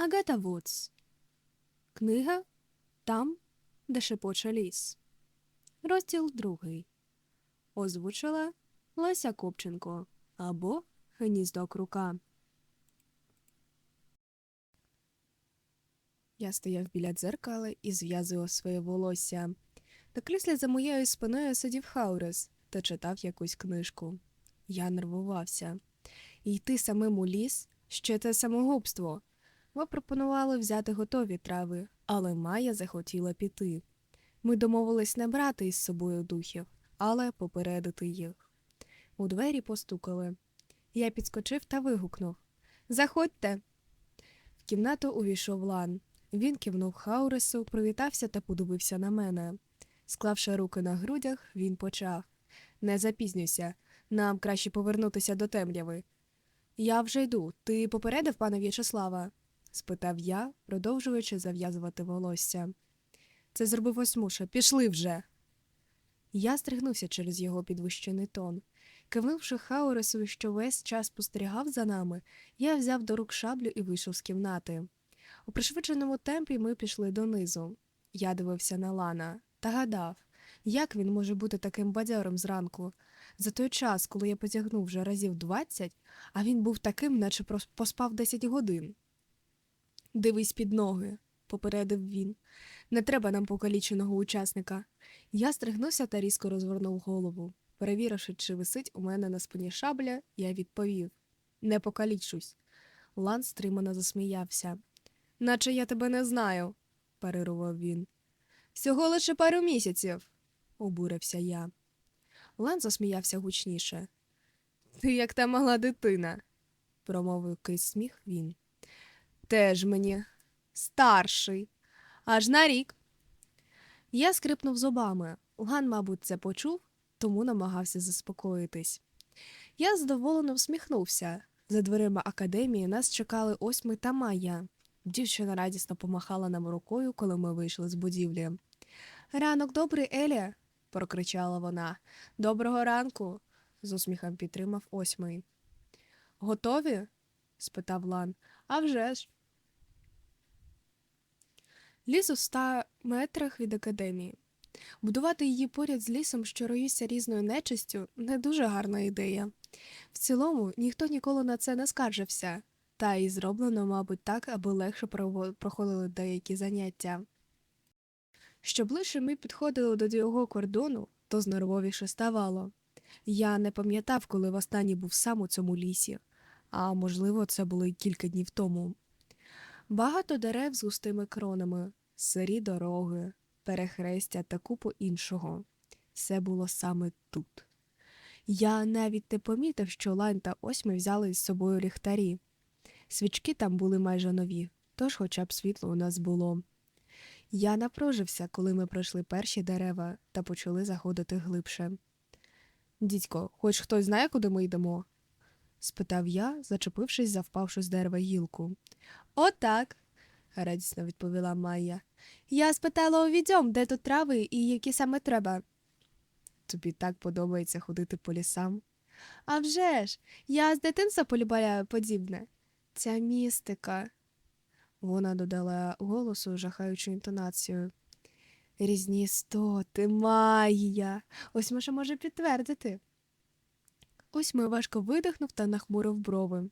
Агата Вудс. Книга Там, де шепоче ліс. Розділ другий. Озвучила Леся Копченко або Гніздо Крука. Я стояв біля дзеркала і зв'язував своє волосся. На кріслі за моєю спиною сидів Хаурес та читав якусь книжку. Я нервувався. Йти самим у ліс ще це самогубство. Ми пропонували взяти готові трави, але Майя захотіла піти. Ми домовились не брати із собою духів, але попередити їх. У двері постукали. Я підскочив та вигукнув Заходьте. В кімнату увійшов Лан. Він кивнув Хауресу, привітався та подивився на мене. Склавши руки на грудях, він почав Не запізнюйся, нам краще повернутися до темряви. Я вже йду. Ти попередив пана В'ячеслава? Спитав я, продовжуючи зав'язувати волосся. Це зробив осьмуша. Пішли вже. Я стригнувся через його підвищений тон. Кивнувши Хауресу, що весь час спостерігав за нами, я взяв до рук шаблю і вийшов з кімнати. У пришвидшеному темпі ми пішли донизу. Я дивився на Лана та гадав, як він може бути таким бадьором зранку. За той час, коли я потягнув вже разів двадцять, а він був таким, наче поспав десять годин. Дивись під ноги, попередив він. Не треба нам покаліченого учасника. Я стригнувся та різко розвернув голову. Перевіривши, чи висить у мене на спині шабля, я відповів Не покалічусь. Лан стримано засміявся. Наче я тебе не знаю, перервав він. Всього лише пару місяців, обурився я. Лан засміявся гучніше. Ти як та мала дитина, промовив крізь сміх він. Теж мені старший, аж на рік. Я скрипнув зубами. Лан, мабуть, це почув, тому намагався заспокоїтись. Я задоволено всміхнувся. За дверима академії нас чекали Осьми та Майя. Дівчина радісно помахала нам рукою, коли ми вийшли з будівлі. Ранок добрий, Елія, прокричала вона. Доброго ранку, з усміхом підтримав Осьмий. Готові? спитав Лан. «А вже ж». Ліс у ста метрах від академії. Будувати її поряд з лісом, що роїться різною нечистю, не дуже гарна ідея. В цілому ніхто ніколи на це не скаржився, та й зроблено, мабуть, так, аби легше проходили деякі заняття. Що ближче ми підходили до його кордону, то знервовіше ставало. Я не пам'ятав, коли востаннє був сам у цьому лісі, а можливо, це було кілька днів тому. Багато дерев з густими кронами, сирі дороги, перехрестя та купу іншого. Все було саме тут. Я навіть не помітив, що Лайн та Осьми взяли з собою ліхтарі. Свічки там були майже нові, тож хоча б світло у нас було. Я напружився, коли ми пройшли перші дерева та почали заходити глибше. Дідько, хоч хтось знає, куди ми йдемо? Спитав я, зачепившись за впавшу з дерева гілку. Отак, радісно відповіла Майя. Я спитала у відьом, де тут трави і які саме треба. Тобі так подобається ходити по лісам? «А вже ж, я з дитинства полюбляю подібне. Ця містика. Вона додала голосу жахаючу інтонацію. Різні істоти, магія. Ось може може підтвердити. Ось ми важко видихнув та нахмурив брови.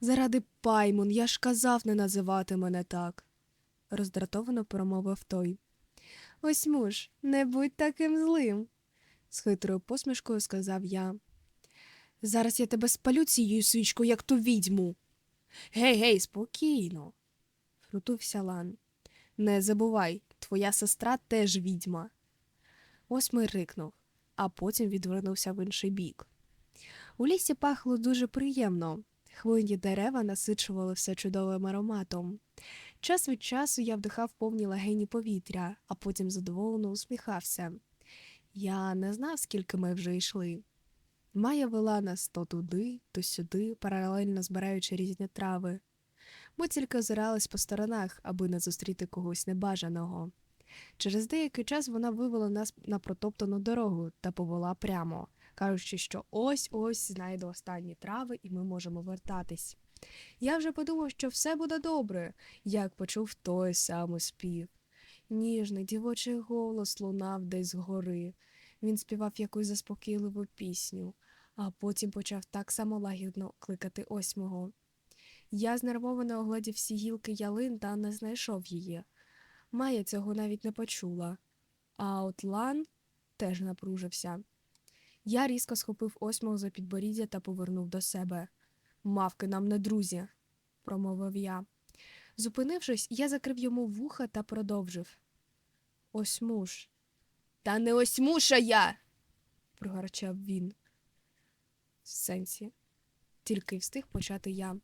Заради паймон, я ж казав не називати мене так, роздратовано промовив той. Ось муж, не будь таким злим, з хитрою посмішкою сказав я. Зараз я тебе спалю цією свічкою, як ту відьму. Гей, гей, спокійно, втрутився Лан. Не забувай, твоя сестра теж відьма. Ось ми рикнув, а потім відвернувся в інший бік. У лісі пахло дуже приємно. Хвойні дерева насичували все чудовим ароматом. Час від часу я вдихав повні легені повітря, а потім задоволено усміхався. Я не знав, скільки ми вже йшли. Майя вела нас то туди, то сюди, паралельно збираючи різні трави. Ми тільки озирались по сторонах, аби не зустріти когось небажаного. Через деякий час вона вивела нас на протоптану дорогу та повела прямо, кажучи, що ось ось знайде останні трави, і ми можемо вертатись. Я вже подумав, що все буде добре, як почув той самий спів. Ніжний дівочий голос лунав десь згори. Він співав якусь заспокійливу пісню, а потім почав так само лагідно кликати осьмого. Я знервовано оглядів всі гілки ялин та не знайшов її. Майя цього навіть не почула. А от Лан теж напружився. Я різко схопив осьмого за підборіддя та повернув до себе. Мавки нам не друзі, промовив я. Зупинившись, я закрив йому вуха та продовжив. Осьмуш. Та не осьмуша я. прогарчав він. В сенсі, тільки й встиг почати я.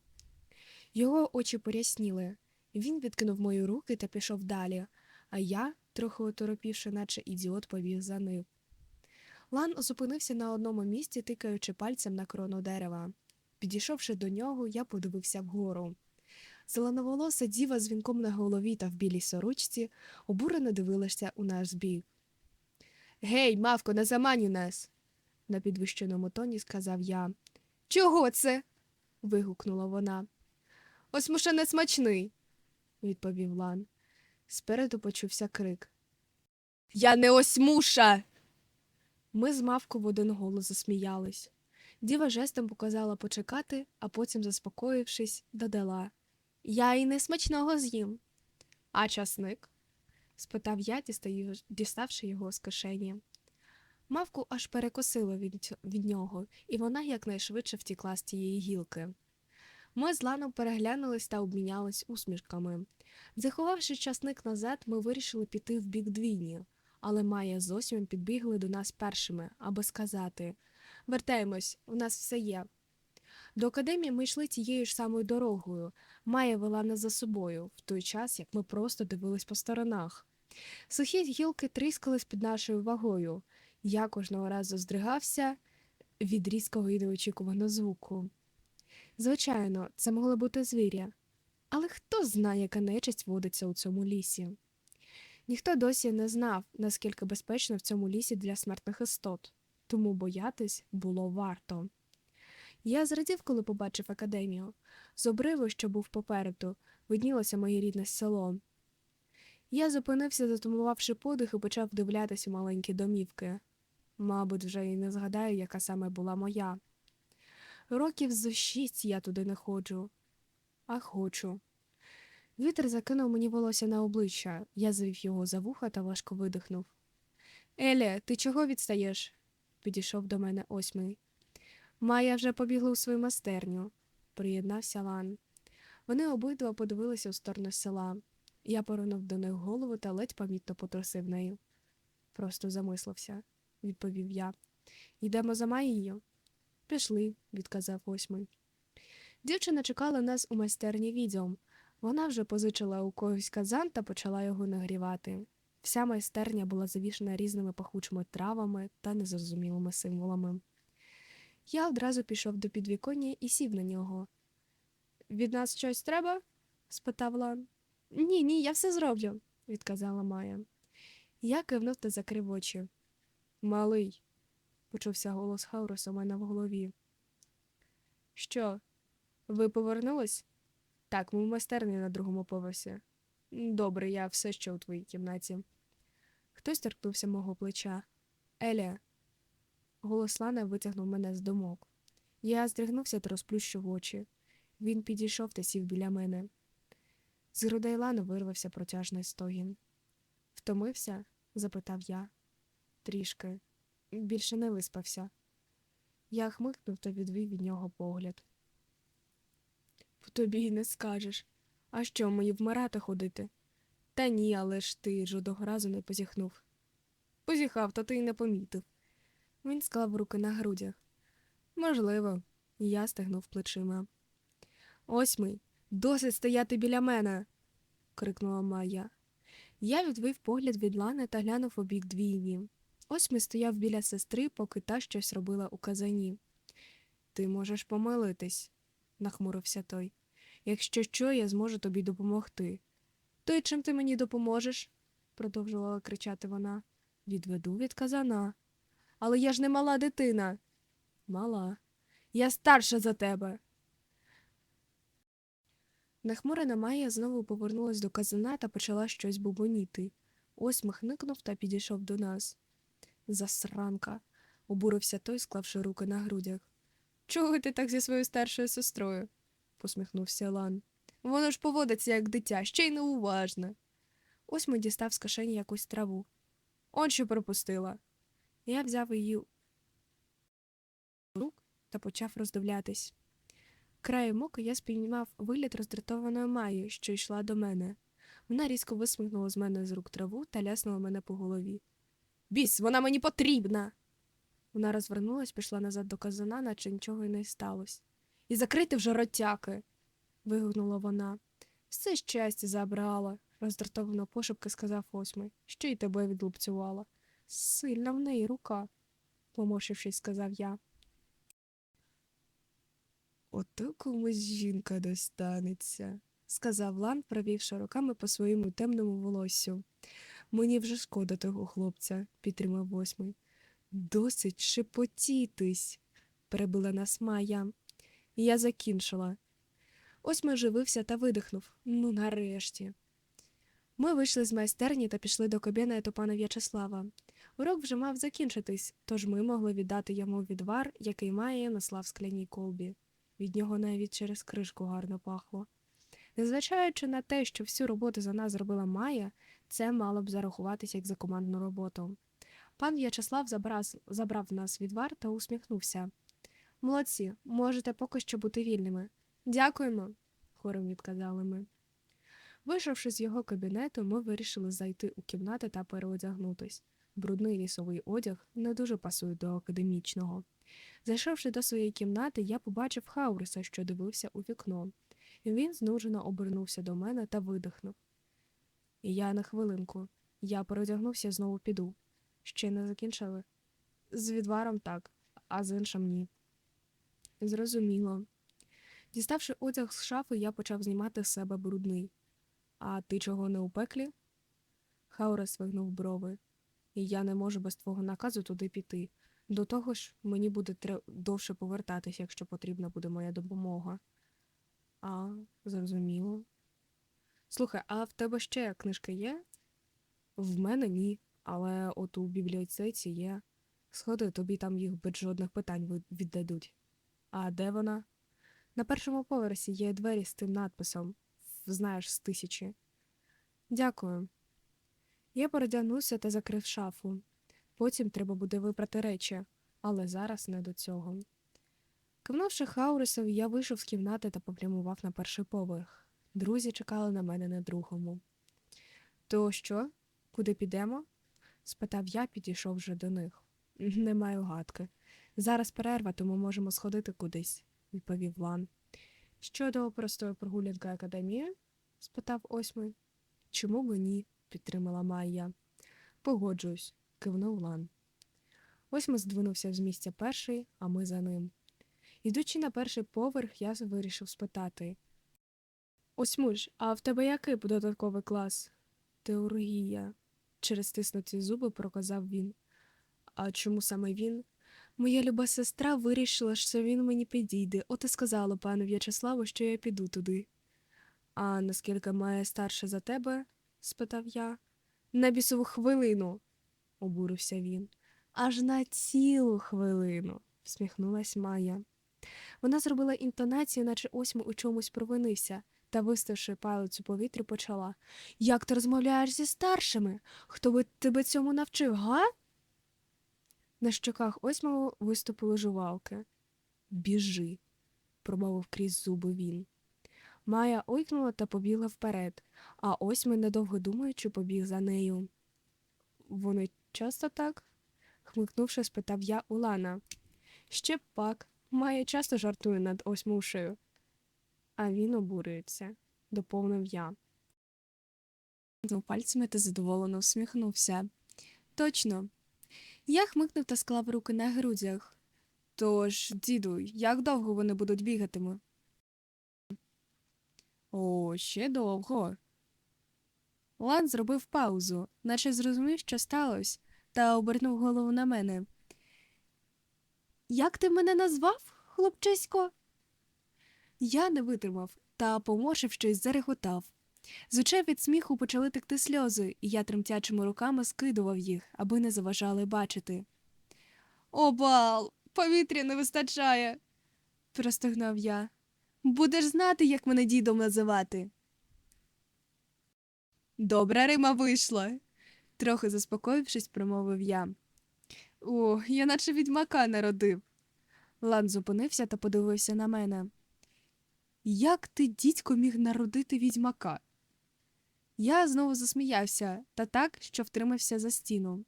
Його очі порясніли. Він відкинув мої руки та пішов далі, а я, трохи оторопівши, наче ідіот, побіг за ним. Лан зупинився на одному місці, тикаючи пальцем на крону дерева. Підійшовши до нього, я подивився вгору. Зеленоволоса діва з вінком на голові та в білій сорочці обурено дивилася у наш збіг. Гей, мавко, не заманюй нас, на підвищеному тоні сказав я. Чого це? вигукнула вона. Ось муша не смачний, відповів Лан. Спереду почувся крик. Я не осьмуша. Ми з мавку в один голос засміялись. Діва жестом показала почекати, а потім, заспокоївшись, додала Я і не смачного з'їм. А часник? спитав я, діставши його з кишені. Мавку аж перекосило від, від нього, і вона якнайшвидше втікла з тієї гілки. Ми з Ланом переглянулись та обмінялись усмішками. Заховавши часник назад, ми вирішили піти в бік двійні, але Майя з Осьмем підбігли до нас першими, аби сказати Вертаємось, у нас все є. До академії ми йшли тією ж самою дорогою. Майя вела нас за собою, в той час, як ми просто дивились по сторонах. Сухі гілки тріскались під нашою вагою. Я кожного разу здригався від різкого і неочікуваного звуку. Звичайно, це могло бути звіря. Але хто знає, яка нечисть водиться у цьому лісі? Ніхто досі не знав, наскільки безпечно в цьому лісі для смертних істот, тому боятись було варто. Я зрадів, коли побачив академію. З обриву, що був попереду, виднілося моє рідне село. Я зупинився, затумувавши подих, і почав вдивлятись у маленькі домівки. Мабуть, вже й не згадаю, яка саме була моя. Років зо шість я туди не ходжу, а хочу. Вітер закинув мені волосся на обличчя, я звів його за вуха та важко видихнув. Еле, ти чого відстаєш? підійшов до мене осьмий. Майя вже побігла у свою майстерню, приєднався Лан. Вони обидва подивилися у сторону села. Я повернув до них голову та ледь помітно потрусив нею. Просто замислився, відповів я. Йдемо за Маєю? Пішли, відказав восьмий. Дівчина чекала нас у майстерні відьом. Вона вже позичила у когось казан та почала його нагрівати. Вся майстерня була завішена різними пахучими травами та незрозумілими символами. Я одразу пішов до підвіконня і сів на нього. Від нас щось треба? спитав Лан. Ні, ні, я все зроблю, відказала Майя. Я кивнув та закрив очі. Малий, почувся голос Хауруса у мене в голові. Що? Ви повернулись? Так, ми в майстерні на другому поверсі. Добре, я все ще у твоїй кімнаті. Хтось торкнувся мого плеча. Еля. Голос Лана витягнув мене з думок. Я здригнувся та розплющив очі. Він підійшов та сів біля мене. З грудей Лану вирвався протяжний стогін. Втомився? запитав я. Трішки. Більше не виспався. Я хмикнув та відвів від нього погляд. Тобі й не скажеш. А що, мені вмирати ходити? Та ні, але ж ти жодного разу не позіхнув. Позіхав, та ти й не помітив. Він склав руки на грудях. Можливо, я стегнув плечима. Осьмий, досить стояти біля мене. крикнула Майя. Я відвив погляд від лани та глянув у бік двійні. Осьмий стояв біля сестри, поки та щось робила у казані. Ти можеш помилитись, нахмурився той. Якщо що, я зможу тобі допомогти. То й чим ти мені допоможеш? продовжувала кричати вона. Відведу від казана. Але я ж не мала дитина. Мала. Я старша за тебе. Нахмурена Майя знову повернулась до казана та почала щось бубоніти. Осьмих хникнув та підійшов до нас. Засранка, обурився той, склавши руки на грудях. Чого ти так зі своєю старшою сестрою? посміхнувся Лан. Воно ж поводиться як дитя, ще й неуважне. Осьмий дістав з кишені якусь траву. Он що пропустила. Я взяв її в рук та почав роздивлятись. Краєм ока я спіймав вигляд роздратованої Маї, що йшла до мене. Вона різко висмикнула з мене з рук траву та ляснула мене по голові. Біс, вона мені потрібна. Вона розвернулась, пішла назад до казана, наче нічого й не сталося. І закрити вже ротяки. вигукнула вона. Все щастя забрала, роздратовано пошепки сказав осьмий. Ще й тебе відлупцювала. Сильна в неї рука, поморщившись, сказав я. Ото комусь жінка достанеться, сказав Лан, провівши руками по своєму темному волоссю. Мені вже шкода того хлопця, підтримав восьмий. Досить шепотітись, перебила нас Майя. Я закінчила. Осьмий живився та видихнув. Ну, нарешті. Ми вийшли з майстерні та пішли до кабінету пана В'ячеслава. Урок вже мав закінчитись, тож ми могли віддати йому відвар, який має несла в скляній колбі. Від нього навіть через кришку гарно пахло. Незважаючи на те, що всю роботу за нас зробила Майя, це мало б зарахуватися як за командну роботу. Пан В'ячеслав забрав, забрав в нас відвар та усміхнувся. Молодці, можете поки що бути вільними. Дякуємо, хором відказали ми. Вийшовши з його кабінету, ми вирішили зайти у кімнати та переодягнутись. Брудний лісовий одяг не дуже пасує до академічного. Зайшовши до своєї кімнати, я побачив Хауриса, що дивився у вікно. Він знуджено обернувся до мене та видихнув. Я на хвилинку. Я переодягнувся знову піду. Ще не закінчили? З відваром так, а з іншим ні. Зрозуміло. Діставши одяг з шафи, я почав знімати з себе брудний. А ти чого не у пеклі? Хаурес вигнув брови. І я не можу без твого наказу туди піти. До того ж, мені буде тре- довше повертатись, якщо потрібна буде моя допомога. А, зрозуміло. Слухай, а в тебе ще книжки є? В мене ні, але от у бібліотеці є. Сходи, тобі там їх без жодних питань віддадуть. А де вона? На першому поверсі є двері з тим надписом знаєш, з тисячі. Дякую. Я передягнувся та закрив шафу. Потім треба буде випрати речі, але зараз не до цього. Кивнувши Хаурисов, я вийшов з кімнати та попрямував на перший поверх. Друзі чекали на мене на другому. То що? Куди підемо? Спитав я, підійшов вже до них. Не маю гадки. Зараз перерва, тому можемо сходити кудись, відповів Лан. Щодо простої прогулянки академії? спитав осьмий. Чому б ні? підтримала Майя. Погоджуюсь, кивнув Лан. Восьмий здвинувся з місця перший, а ми за ним. Ідучи на перший поверх, я вирішив спитати. Осьмуш, а в тебе який додатковий клас? Теоргія. Через стиснуті зуби проказав він. А чому саме він? Моя люба сестра вирішила, що він мені підійде, от і сказала пану В'ячеславу, що я піду туди. А наскільки має старше за тебе? спитав я. На бісову хвилину, обурився він. Аж на цілу хвилину, всміхнулась Майя. Вона зробила інтонацію, наче осьми у чомусь провинився, та, виставши палець у повітрі, почала Як ти розмовляєш зі старшими? Хто би тебе цьому навчив, га? На щоках осьмого виступили жувалки. Біжи, промовив крізь зуби він. Майя ойкнула та побігла вперед, а осьмий, недовго думаючи, побіг за нею. Вони часто так? хмикнувши, спитав я у Лана. Ще пак, Майя часто жартує над осьмушею. А він обурюється, доповнив я. Двом пальцями та задоволено всміхнувся. Точно. Я хмикнув та склав руки на грудях. Тож, діду, як довго вони будуть бігатиме? О, ще довго. Лан зробив паузу, наче зрозумів, що сталося, та обернув голову на мене. Як ти мене назвав, хлопчисько? Я не витримав та, помошившись, зареготав. З очей від сміху почали текти сльози, і я тремтячими руками скидував їх, аби не заважали бачити. О, бал! Повітря не вистачає, простогнав я. Будеш знати, як мене дідом називати. Добра рима вийшла, трохи заспокоївшись, промовив я. О, я наче відьмака народив. Лан зупинився та подивився на мене. Як ти, дідько, міг народити відьмака? Я знову засміявся, та так, що втримався за стіну.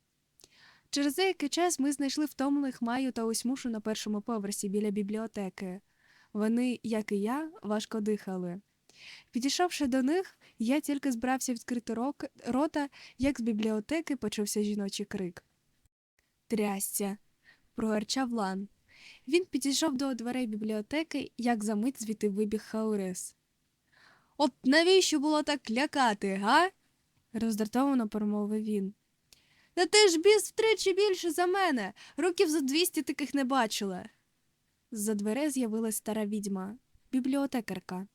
Через деякий час ми знайшли втомлених Маю та Осьмушу на першому поверсі біля бібліотеки. Вони, як і я, важко дихали. Підійшовши до них, я тільки збирався відкрити рота, як з бібліотеки почувся жіночий крик. Трясця. прогарчав Лан. Він підійшов до дверей бібліотеки, як за мить звідти вибіг Хаурес. От навіщо було так лякати, га? роздратовано промовив він. Та ти ж біс втричі більше за мене. Років за двісті таких не бачила. З-за дверей з'явилась стара відьма, бібліотекарка.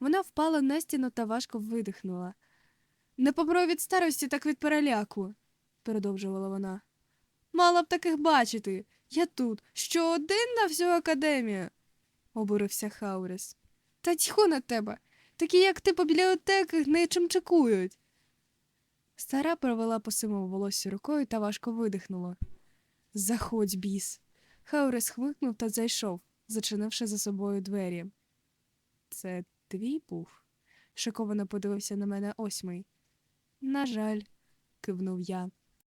Вона впала на стіну та важко видихнула. Не помру від старості, так від переляку, продовжувала вона. Мала б таких бачити. Я тут, що один на всю академію, обурився Хаурес. Та тьху на тебе. Такі, як ти по бібліотеках не чимчикують. Стара провела по сивому волосі рукою та важко видихнула. Заходь, біс. Хаурес хмикнув та зайшов, зачинивши за собою двері. Це твій був? шоковано подивився на мене осьмий. На жаль, кивнув я.